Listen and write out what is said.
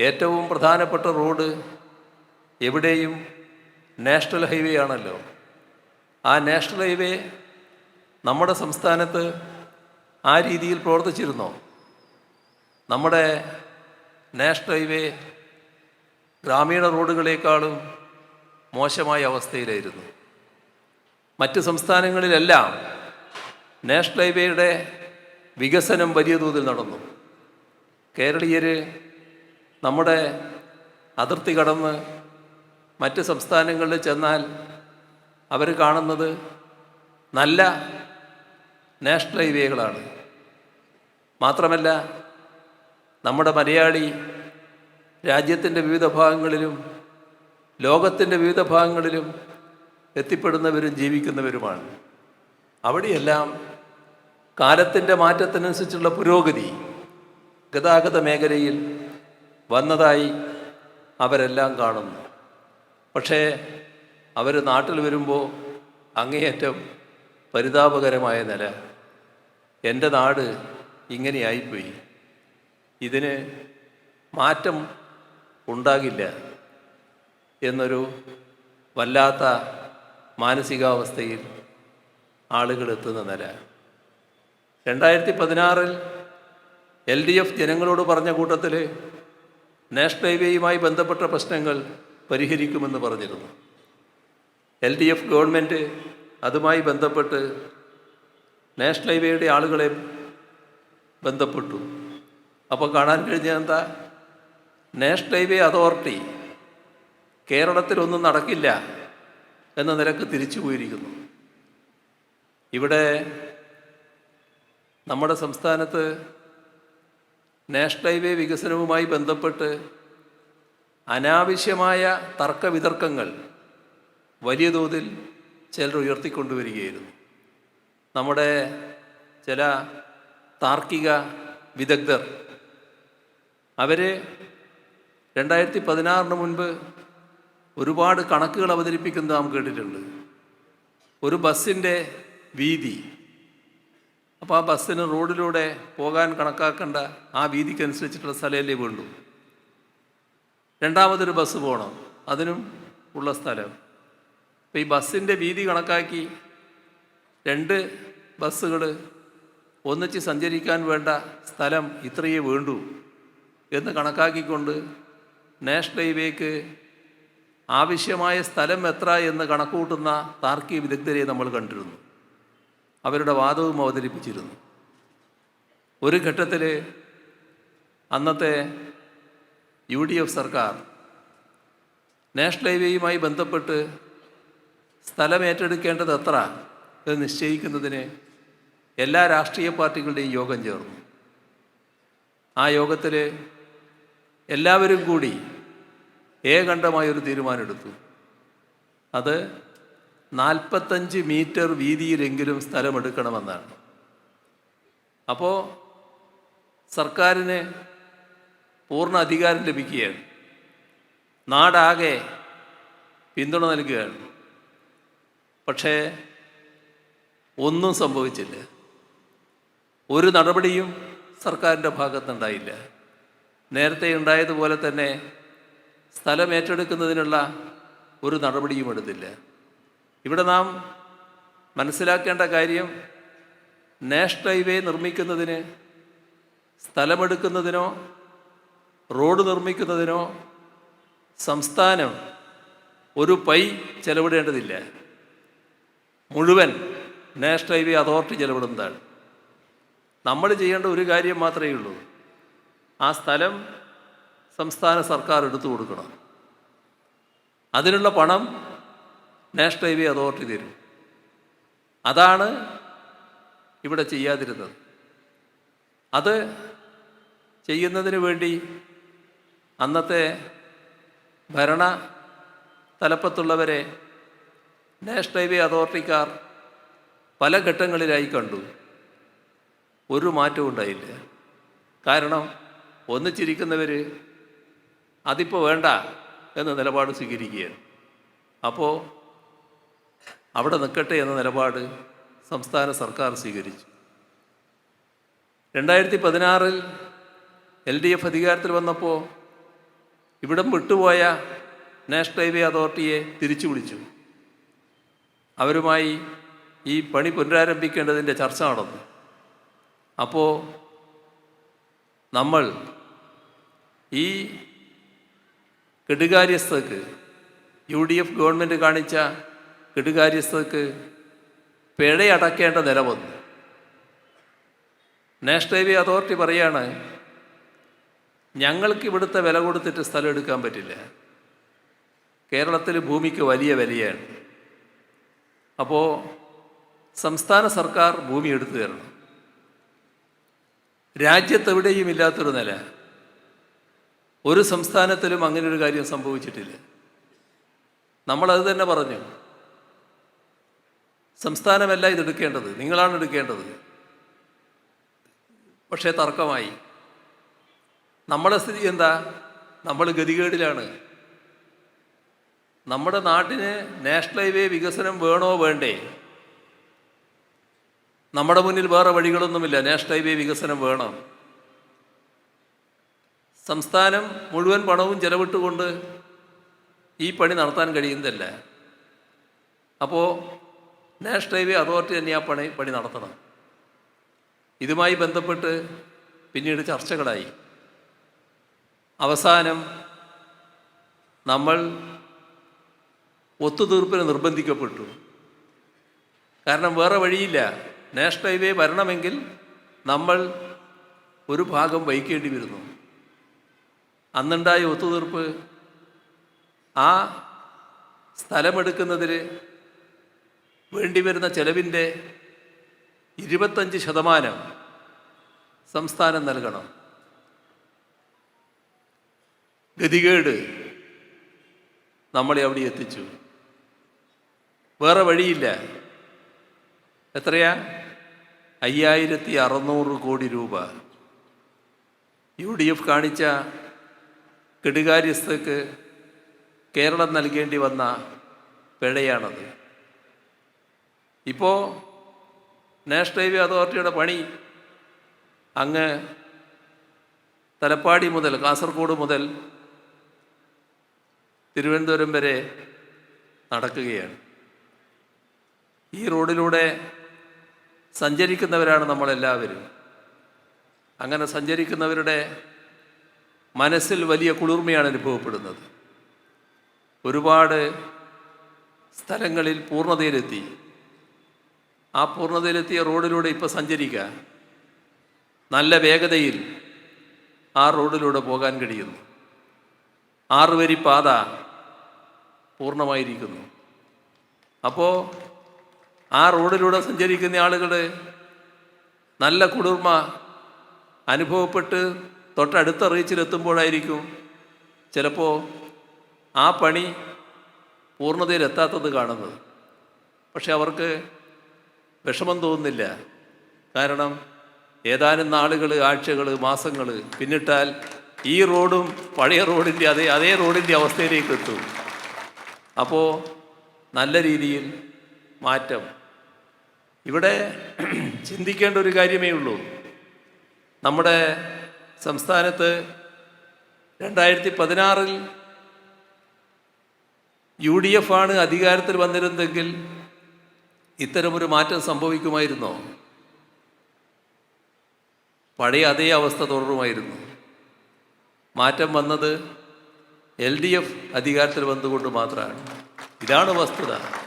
ഏറ്റവും പ്രധാനപ്പെട്ട റോഡ് എവിടെയും നാഷണൽ ഹൈവേ ആണല്ലോ. ആ നാഷണൽ ഹൈവേ നമ്മുടെ സംസ്ഥാനത്ത് ആ രീതിയിൽ പ്രവർത്തിച്ചിരുന്നോ? നമ്മുടെ നാഷണൽ ഹൈവേ ഗ്രാമീണ റോഡുകളേക്കാളും മോശമായ അവസ്ഥയിലായിരുന്നു. മറ്റ് സംസ്ഥാനങ്ങളിലെല്ലാം നാഷണൽ ഹൈവേയുടെ വികസനം വലിയ തോതിൽ നടന്നു. കേരളീയർ നമ്മുടെ അതിർത്തി കടന്ന് മറ്റ് സംസ്ഥാനങ്ങളിൽ ചെന്നാൽ അവർ കാണുന്നത് നല്ല നാഷണൽ ഹൈവേകളാണ്. മാത്രമല്ല നമ്മുടെ മലയാളി രാജ്യത്തിന്റെ വിവിധ ഭാഗങ്ങളിലും ലോകത്തിന്റെ വിവിധ ഭാഗങ്ങളിലും എത്തിപ്പെടുന്നവരും ജീവിക്കുന്നവരുമാണ്. അവിടെയെല്ലാം കാലത്തിന്റെ മാറ്റത്തിനനുസരിച്ചുള്ള പുരോഗതി ഗതാഗത മേഖലയിൽ വന്നതായി അവരെല്ലാം കാണുന്നു. പക്ഷേ അവർ നാട്ടിൽ വരുമ്പോൾ അങ്ങേയറ്റം പരിതാപകരമായ നില. എന്റെ നാട് ഇങ്ങനെയായിപ്പോയി. ഇതിന് മാറ്റം ഉണ്ടാകില്ല എന്നൊരു വല്ലാത്ത മാനസികാവസ്ഥയിൽ ആളുകൾ എത്തുന്ന നില. രണ്ടായിരത്തി പതിനാറിൽ എൽ ഡി എഫ് ജനങ്ങളോട് പറഞ്ഞ കൂട്ടത്തിൽ നാഷണൽ ഹൈവേയുമായി ബന്ധപ്പെട്ട പ്രശ്നങ്ങൾ പരിഹരിക്കുമെന്ന് പറഞ്ഞിരുന്നു. എൽ ഡി എഫ് ഗവൺമെന്റ് അതുമായി ബന്ധപ്പെട്ട് നാഷണൽ ഹൈവേയുടെ ആളുകളെ ബന്ധപ്പെട്ടു. അപ്പോൾ കാണാൻ കഴിഞ്ഞ എന്താ? നാഷണൽ ഹൈവേ അതോറിറ്റി കേരളത്തിലൊന്നും നടക്കില്ല എന്ന നിലയ്ക്ക് തിരിച്ചു പോയിരിക്കുന്നു. ഇവിടെ നമ്മുടെ സംസ്ഥാനത്ത് നാഷണൽ ഹൈവേ വികസനവുമായി ബന്ധപ്പെട്ട് അനാവശ്യമായ തർക്കവിതർക്കങ്ങൾ വലിയ തോതിൽ ചിലർ ഉയർത്തിക്കൊണ്ടുവരികയായിരുന്നു. നമ്മുടെ ചില താർക്കിക വിദഗ്ധർ അവർ രണ്ടായിരത്തി പതിനാറിന് മുൻപ് ഒരുപാട് കണക്കുകൾ അവതരിപ്പിക്കുന്നത് നാം കേട്ടിട്ടുണ്ട്. ഒരു ബസ്സിന്റെ വീതി അപ്പോൾ ആ ബസ്സിന് റോഡിലൂടെ പോകാൻ കണക്കാക്കേണ്ട ആ വീതിക്കനുസരിച്ചിട്ടുള്ള സ്ഥലമല്ലേ വേണ്ടു. രണ്ടാമതൊരു ബസ് പോകണം അതിനും ഉള്ള സ്ഥലം. അപ്പോൾ ഈ ബസ്സിന്റെ വീതി കണക്കാക്കി രണ്ട് ബസ്സുകൾ ഒന്നിച്ച് സഞ്ചരിക്കാൻ വേണ്ട സ്ഥലം ഇത്രയേ വേണ്ടു എന്ന് കണക്കാക്കിക്കൊണ്ട് നാഷണൽ ഹൈവേക്ക് ആവശ്യമായ സ്ഥലം എത്ര എന്ന് കണക്കുകൂട്ടുന്ന താർക്കിക വിദഗ്ധരെ നമ്മൾ കണ്ടിരുന്നു. അവരുടെ വാദവും അവതരിപ്പിച്ചിരുന്നു. ഒരു ഘട്ടത്തിൽ അന്നത്തെ യു ഡി എഫ് സർക്കാർ നാഷണൽ ഹൈവേയുമായി ബന്ധപ്പെട്ട് സ്ഥലം ഏറ്റെടുക്കേണ്ടത് എത്ര എന്ന് നിശ്ചയിക്കുന്നതിന് എല്ലാ രാഷ്ട്രീയ പാർട്ടികളുടെയും യോഗം ചേർന്നു. ആ യോഗത്തിൽ എല്ലാവരും കൂടി ഏകണ്ഠമായൊരു തീരുമാനമെടുത്തു. അത് നാൽപ്പത്തഞ്ച് മീറ്റർ വീതിയിലെങ്കിലും സ്ഥലമെടുക്കണമെന്നാണ്. അപ്പോൾ സർക്കാരിന് പൂർണ അധികാരം ലഭിക്കുകയാണ്. നാടാകെ പിന്തുണ നൽകുകയാണ്. പക്ഷേ ഒന്നും സംഭവിച്ചില്ല. ഒരു നടപടിയും സർക്കാരിന്റെ ഭാഗത്തുണ്ടായില്ല. നേരത്തെ ഉണ്ടായതുപോലെ തന്നെ സ്ഥലം ഏറ്റെടുക്കുന്നതിനുള്ള ഒരു നടപടിയും എടുത്തില്ല. ഇവിടെ നാം മനസ്സിലാക്കേണ്ട കാര്യം നാഷണൽ ഹൈവേ നിർമ്മിക്കുന്നതിന് സ്ഥലമെടുക്കുന്നതിനോ റോഡ് നിർമ്മിക്കുന്നതിനോ സംസ്ഥാനം ഒരു പൈ ചെലവിടേണ്ടതില്ല. മുഴുവൻ നാഷണൽ ഹൈവേ അതോറിറ്റി ചെലവിടുന്നതാണ്. നമ്മൾ ചെയ്യേണ്ട ഒരു കാര്യം മാത്രമേ ഉള്ളൂ. ആ സ്ഥലം സംസ്ഥാന സർക്കാർ എടുത്തു കൊടുക്കണം. അതിനുള്ള പണം നാഷണൽ ഹൈവേ അതോറിറ്റി തരും. അതാണ് ഇവിടെ ചെയ്യാതിരുന്നത്. അത് ചെയ്യുന്നതിന് വേണ്ടി അന്നത്തെ ഭരണ തലപ്പത്തുള്ളവരെ നാഷണൽ ഹൈവേ അതോറിറ്റിക്കാർ പല ഘട്ടങ്ങളിലായി കണ്ടു. ഒരു മാറ്റവും ഉണ്ടായില്ല. കാരണം ഒന്നിച്ചിരിക്കുന്നവർ അതിപ്പോൾ വേണ്ട എന്ന നിലപാട് സ്വീകരിക്കുകയാണ്. അപ്പോൾ അവിടെ നിൽക്കട്ടെ എന്ന നിലപാട് സംസ്ഥാന സർക്കാർ സ്വീകരിച്ചു. രണ്ടായിരത്തി പതിനാറിൽ എൽ ഡി എഫ് അധികാരത്തിൽ വന്നപ്പോൾ ഇവിടം വിട്ടുപോയ നാഷണൽ ഹൈവേ അതോറിറ്റിയെ തിരിച്ചു വിളിച്ചു. അവരുമായി ഈ പണി പുനരാരംഭിക്കേണ്ടതിന്റെ ചർച്ച നടന്നു. അപ്പോൾ നമ്മൾ ഈ കെടുകാര്യസ്ഥക്ക് യു ഡി എഫ് ഗവൺമെന്റ് കാണിച്ച കെടുകാര്യസ്ഥക്ക് പിഴയടക്കേണ്ട നില വന്നു നാഷണൽ ഹൈവേ അതോറിറ്റി പറയാണ് ഞങ്ങൾക്ക് ഇവിടുത്തെ വില കൊടുത്തിട്ട് സ്ഥലം എടുക്കാൻ പറ്റില്ല. കേരളത്തിൽ ഭൂമിക്ക് വലിയ വിലയാണ്. അപ്പോൾ സംസ്ഥാന സർക്കാർ ഭൂമി എടുത്തു തരണം. രാജ്യത്തെവിടെയും ഇല്ലാത്തൊരു നില. ഒരു സംസ്ഥാനത്തിലും അങ്ങനെ ഒരു കാര്യം സംഭവിച്ചിട്ടില്ല. നമ്മളത് തന്നെ പറഞ്ഞു. സംസ്ഥാനമല്ല ഇതെടുക്കേണ്ടത്. നിങ്ങളാണ് എടുക്കേണ്ടത്. പക്ഷേ തർക്കമായി. നമ്മുടെ സ്ഥിതി എന്താ? നമ്മൾ ഗതികേടിലാണ്. നമ്മുടെ നാട്ടിന് നാഷണൽ ഹൈവേ വികസനം വേണോ വേണ്ടേ? നമ്മുടെ മുന്നിൽ വേറെ വഴികളൊന്നുമില്ല. നാഷണൽ ഹൈവേ വികസനം വേണം. സംസ്ഥാനം മുഴുവൻ പണവും ചെലവിട്ടുകൊണ്ട് ഈ പണി നടത്താൻ കഴിയുന്നതല്ല. അപ്പോൾ നാഷണൽ ഹൈവേ അതോറിറ്റി തന്നെ ആ പണി പണി നടത്തണം. ഇതുമായി ബന്ധപ്പെട്ട് പിന്നീട് ചർച്ചകളായി. അവസാനം നമ്മൾ ഒത്തുതീർപ്പിന് നിർബന്ധിക്കപ്പെട്ടു. കാരണം വേറെ വഴിയില്ല. നാഷണൽ ഹൈവേ വരണമെങ്കിൽ നമ്മൾ ഒരു ഭാഗം വഹിക്കേണ്ടി വരുന്നു. അന്നുണ്ടായ ഒത്തുതീർപ്പ് ആ സ്ഥലമെടുക്കുന്നതിൽ വേണ്ടിവരുന്ന ചെലവിന്റെ ഇരുപത്തഞ്ച് ശതമാനം സംസ്ഥാനം നൽകണം. ഗതികേട് നമ്മളെ അവിടെ എത്തിച്ചു. വേറെ വഴിയില്ല. എത്രയാ? അയ്യായിരത്തി അറുന്നൂറ് കോടി രൂപ. യു ഡി എഫ് കാണിച്ച കെടുകാര്യസ്ഥക്ക് കേരളം നൽകേണ്ടി വന്ന പിഴയാണത്. ഇപ്പോൾ നാഷണൽ ഹൈവേ അതോറിറ്റിയുടെ പണി അങ്ങ് തലപ്പാടി മുതൽ കാസർഗോഡ് മുതൽ തിരുവനന്തപുരം വരെ നടക്കുകയാണ്. ഈ റോഡിലൂടെ സഞ്ചരിക്കുന്നവരാണ് നമ്മളെല്ലാവരും. അങ്ങനെ സഞ്ചരിക്കുന്നവരുടെ മനസ്സിൽ വലിയ കുളിർമയാണ് അനുഭവപ്പെടുന്നത്. ഒരുപാട് സ്ഥലങ്ങളിൽ പൂർണതയിലെത്തി. ആ പൂർണതയിലെത്തിയ റോഡിലൂടെ ഇപ്പോൾ സഞ്ചരിക്കുക. നല്ല വേഗതയിൽ ആ റോഡിലൂടെ പോകാൻ കഴിയുന്നു. ആറുവരി പാത പൂർണമായിരിക്കുന്നു. അപ്പോൾ ആ റോഡിലൂടെ സഞ്ചരിക്കുന്ന ആളുകൾ നല്ല കുളിർമ അനുഭവപ്പെട്ട് തൊട്ടടുത്ത റീച്ചിലെത്തുമ്പോഴായിരിക്കും ചിലപ്പോൾ ആ പണി പൂർണതയിലെത്താത്തത് കാണുന്നത്. പക്ഷെ അവർക്ക് വിഷമം തോന്നുന്നില്ല. കാരണം ഏതാനും നാളുകൾ ആഴ്ചകൾ മാസങ്ങൾ പിന്നിട്ടാൽ ഈ റോഡും പഴയ റോഡിന്റെ അതേ അതേ റോഡിന്റെ അവസ്ഥയിലേക്ക് എത്തും. അപ്പോൾ നല്ല രീതിയിൽ മാറ്റം. ഇവിടെ ചിന്തിക്കേണ്ട ഒരു കാര്യമേ ഉള്ളൂ. നമ്മുടെ സംസ്ഥാനത്ത് രണ്ടായിരത്തി പതിനാറിൽ യു ഡി എഫ് ആണ് അധികാരത്തിൽ വന്നിരുന്നെങ്കിൽ ഇത്തരമൊരു മാറ്റം സംഭവിക്കുമായിരുന്നോ? പഴയ അതേ അവസ്ഥ തുടരുമായിരുന്നു. മാറ്റം വന്നത് എൽ ഡി എഫ് അധികാരത്തിൽ വന്നുകൊണ്ട് മാത്രമാണ്. ഇതാണ് വസ്തുത.